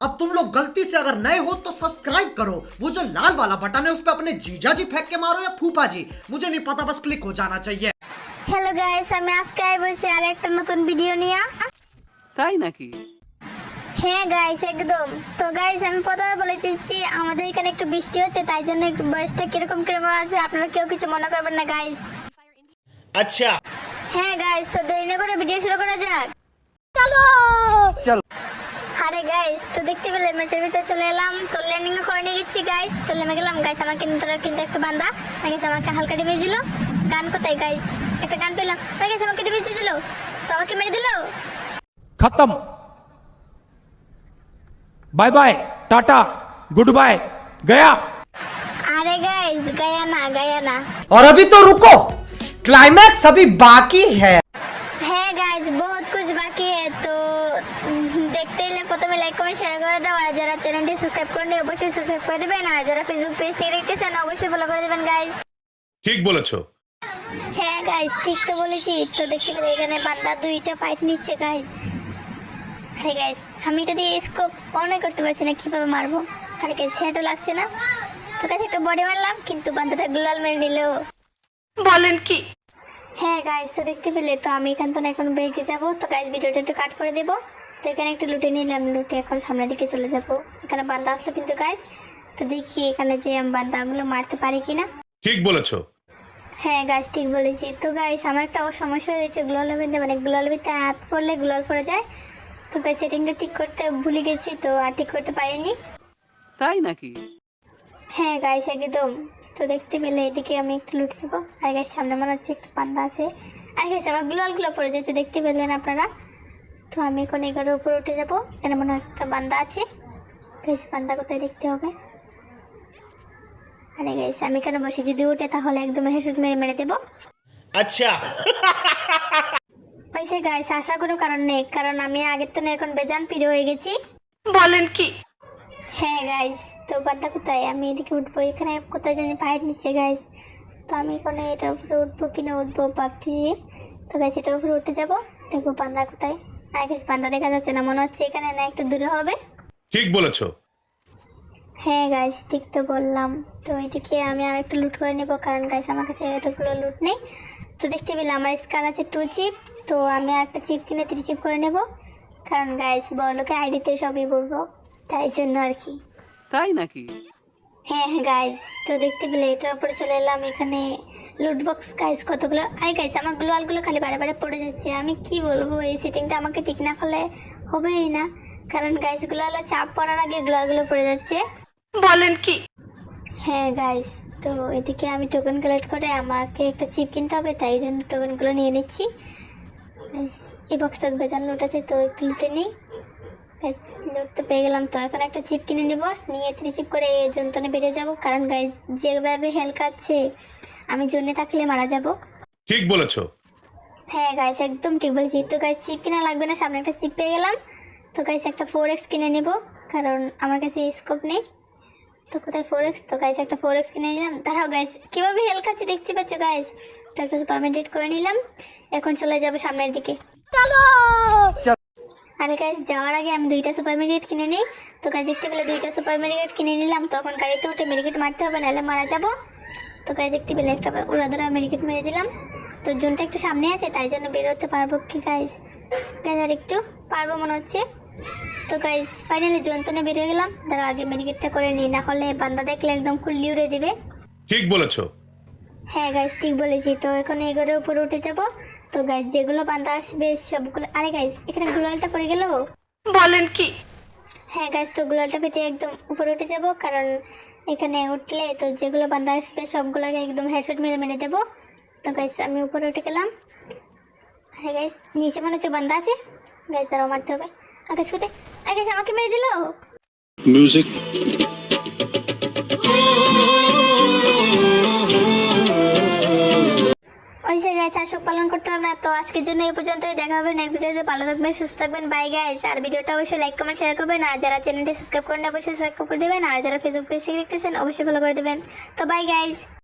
अब तुम लोग गलती से अगर नए हो तो सब्सक्राइब करो वो जो लाल वाला बटन है उस पर अपने जीजा जी फेंक के मारो या फूफा जी मुझे नहीं पता बस क्लिक हो जाना चाहिए হ্যালো গাইস আমি আজকে আই বলছি আর একটা নতুন ভিডিও নিয়ে তাই নাকি হ্যাঁ গাইস একদম তো গাইস আমি প্রথমে বলে দিচ্ছি আমাদের এখানে একটু বৃষ্টি হচ্ছে তাই জন্য একটু বয়সটা কিরকম কিরকম আসবে আপনারা কেউ কিছু মনে করবেন না গাইস अच्छा হ্যাঁ গাইস তো দেরি না করে ভিডিও শুরু করা যাক চলো চলো। আরে গাইস তো দেখতে পেলে ম্যাচের ভিতরে চলে এলাম তো ল্যান্ডিং করে নিয়ে গেছি গাইস তো নেমে গেলাম গাইস আমাকে কিন্তু কিন্তু একটা বান্দা গাইস আমাকে হালকা ডেমেজ দিল গান কোথায় গাইস একটা গান পেলাম গাইস আমাকে ডেমেজ দিয়ে দিল তো আমাকে মেরে দিল खत्म bye bye tata goodbye गया আরে গাইস গায়া না গায়া না और अभी तो रुको क्लाइमैक्स अभी बाकी है লাইক কমেন্ট শেয়ার করে দাও। আর যারা চ্যানেলটি সাবস্ক্রাইব করেনি অবশ্যই সাবস্ক্রাইব করে দেবেন। আর যারা ফেসবুক পেজ থেকে দেখতেছেন অবশ্যই ফলো করে দেবেন গাইস ঠিক বলেছ। হ্যাঁ গাইস ঠিক তো বলেছি। তো দেখতে পেলে এখানে বান্দা দুইটা ফাইট নিচ্ছে গাইস আরে গাইস আমি এটা দিয়ে স্কোপ অনই করতে পারছি না কীভাবে মারবো? আরে গাইস সেটা লাগছে না। তো গাইস একটা বডি মারলাম কিন্তু বান্দাটা গ্লোয়াল মেরে নিলেও বলেন কি? হ্যাঁ গাইস তো দেখতে পেলে তো আমি এখান থেকে এখন বেরিয়ে যাব। তো গাইস ভিডিওটা একটু কাট করে দেবো। তো এখানে একটু লুটে নিলাম লুটে এখন সামনের দিকে চলে যাব। এখানে বান্দা আসলো কিন্তু গাইস তো দেখি এখানে যে আমি বান্দাগুলো মারতে পারি কিনা। ঠিক বলেছ। হ্যাঁ গাছ ঠিক বলেছি। তো গাইস আমার একটা সমস্যা রয়েছে গ্লোয়াল লবিতে মানে গ্লোয়াল লবিতে অ্যাপ করলে গ্লোয়াল পড়ে যায়। তো গাইস সেটিংটা ঠিক করতে ভুলে গেছি তো আর ঠিক করতে পারিনি। তাই নাকি? হ্যাঁ গাইস একদম। তো দেখতে পেলে এদিকে আমি একটু লুটে দেবো আর গাইস সামনে মনে হচ্ছে একটু পান্ডা আছে। আর গাইস আমার গ্লোয়ালগুলো পড়ে যেতে দেখতে পেলেন আপনারা। তো আমি এখন এগারোর উপর উঠে যাব। এর মনে হয় একটা বান্দা আছে। গাইস বান্দা কোথায় দেখতে হবে? আরে গাইস আমি কেন বসে যদি উঠে তাহলে একদম হেসুট মেরে মেরে দেবো। আচ্ছা। হয়েছে গাইস আসার কোনো কারণ নেই। কারণ আমি আগের তো না এখন বেজান পিড়ে হয়ে গেছি। বলেন কি? হ্যাঁ গাইস তো বান্দা কোথায়? আমি এদিকে উঠবো। এখানে কোথায় জানি পায়ের নিচে গাইস তো আমি এখানে এটার উপরে উঠবো কিনা উঠবো ভাবছি। তো গাইস এটার উপরে উঠে যাব। দেখব বান্দা কোথায়। আর গাইস বান্দা দেখা যাচ্ছে না মনে হচ্ছে এখানে না একটু দূরে হবে। ঠিক বলেছ। হ্যাঁ গাইস ঠিক তো বললাম। তো এদিকে আমি আর একটু লুট করে নেব কারণ গাইস আমার কাছে এতগুলো লুট নেই। তো দেখতে পেলে আমার স্কার আছে টু চিপ তো আমি আর একটা চিপ কিনে থ্রি চিপ করে নেব। কারণ গাইস বড়লোকে আইডিতে সবই বলব তাই জন্য আর কি। তাই নাকি? হ্যাঁ হ্যাঁ গাইস তো দেখতে পেলে এটার উপরে চলে এলাম। এখানে লুট বক্স গাইস কতগুলো? আরে গাইস আমার গ্লোয়ালগুলো খালি বারে বারে পড়ে যাচ্ছে। আমি কি বলব? এই সেটিংটা আমাকে ঠিক না করলে হবেই না। কারণ গাইস গ্লোয়ালে চাপ পড়ার আগে গ্লোয়ালগুলো পড়ে যাচ্ছে। বলেন কি? হ্যাঁ গাইস তো এদিকে আমি টোকেন কালেক্ট করে আমাকে একটা চিপ কিনতে হবে তাই জন্য টোকেনগুলো নিয়ে নিচ্ছি। এই বক্সটা বেজান লুট আছে তো একটু লুটে নিই। লুট তো পেয়ে গেলাম তো। এখন একটা চিপ কিনে নেব। নিয়ে থ্রি চিপ করে এই যন্ত্রণে বেরিয়ে যাব। কারণ গাইস যেভাবে হেল কাটছে আমি জন্যে থাকলে মারা যাব। ঠিক বলেছ। হ্যাঁ গাইস একদম ঠিক বলেছি। তো গাইস চিপ কিনা লাগবে না সামনে একটা চিপ পেয়ে গেলাম। তো গাইস একটা ফোর এক্স কিনে নেব। কারণ আমার কাছে স্কোপ নেই। তো কোথায় ফোর এক্স তো গাইস একটা ফোর এক্স কিনে নিলাম। দাঁড়াও গাইস কীভাবে হেল খাচ্ছে দেখতে পাচ্ছ গাইস তো একটা সুপার মেডিটেট করে নিলাম। এখন চলে যাবে সামনের দিকে। চলো আরে গাইস যাওয়ার আগে আমি দুইটা সুপার মেডিকেট কিনে নিই। তো গাইস দেখতে পেলে দুইটা সুপার মেডিকেট কিনে নিলাম। তখন গাড়িতে উঠে মেডিকেট মারতে হবে নাহলে মারা যাব। তো গাইস দেখতে পেলে একটা উড়া ধরা মেডিকেট মেরে দিলাম। তো জোনটা একটু সামনে আছে তাই জন্য বেরোতে পারব কি গাইস গাইস আর একটু পারব মনে হচ্ছে। তো গাইস ফাইনালি জোনতনে বেরিয়ে গেলাম। তার আগে মেডিকেটটা করে নিই না হলে বান্দা দেখলে একদম খুললি উড়ে দিবে। ঠিক বলেছ। হ্যাঁ গাইস ঠিক বলেছি। তো এখন এগোরের উপরে উঠে যাব। তো গাইস যেগুলো বান্দা আসবে সবগুলো আরে গাইস এখানে গুলালটা পড়ে গেল? বলেন কি? হ্যাঁ গাইস তো গুলালটা পেটে একদম উপরে উঠে যাব কারণ এখানে উঠলে তো যেগুলো বান্দা আসবে সবগুলোকে একদম হেডশট মেরে মেরে দেবো। তো গাইস আমি উপরে উঠে গেলাম। আরে গাইস নিচে মনে হচ্ছে বান্দা আছে। গাইস তারাও মারতে হবে। আকাশ কোথায়? আরে গাইস আমাকে মেরে দিল? Music. সে গাইস আর পালন করতে হবে না। তো আজকের জন্য এই পর্যন্তই। দেখা হবে নেক্সট ভিডিওতে ভালো থাকবেন, সুস্থ থাকবেন। বাই গাইস আর ভিডিওটা অবশ্যই লাইক কমেন্ট শেয়ার করবেন। আর যারা চ্যানেলটি সাবস্ক্রাইব করেন অবশ্যই সাবস্ক্রাইব করে দেবেন। আর যারা ফেসবুক পেজ দেখতেছেন, অবশ্যই ফলো করে দেবেন। তো বাই গাইস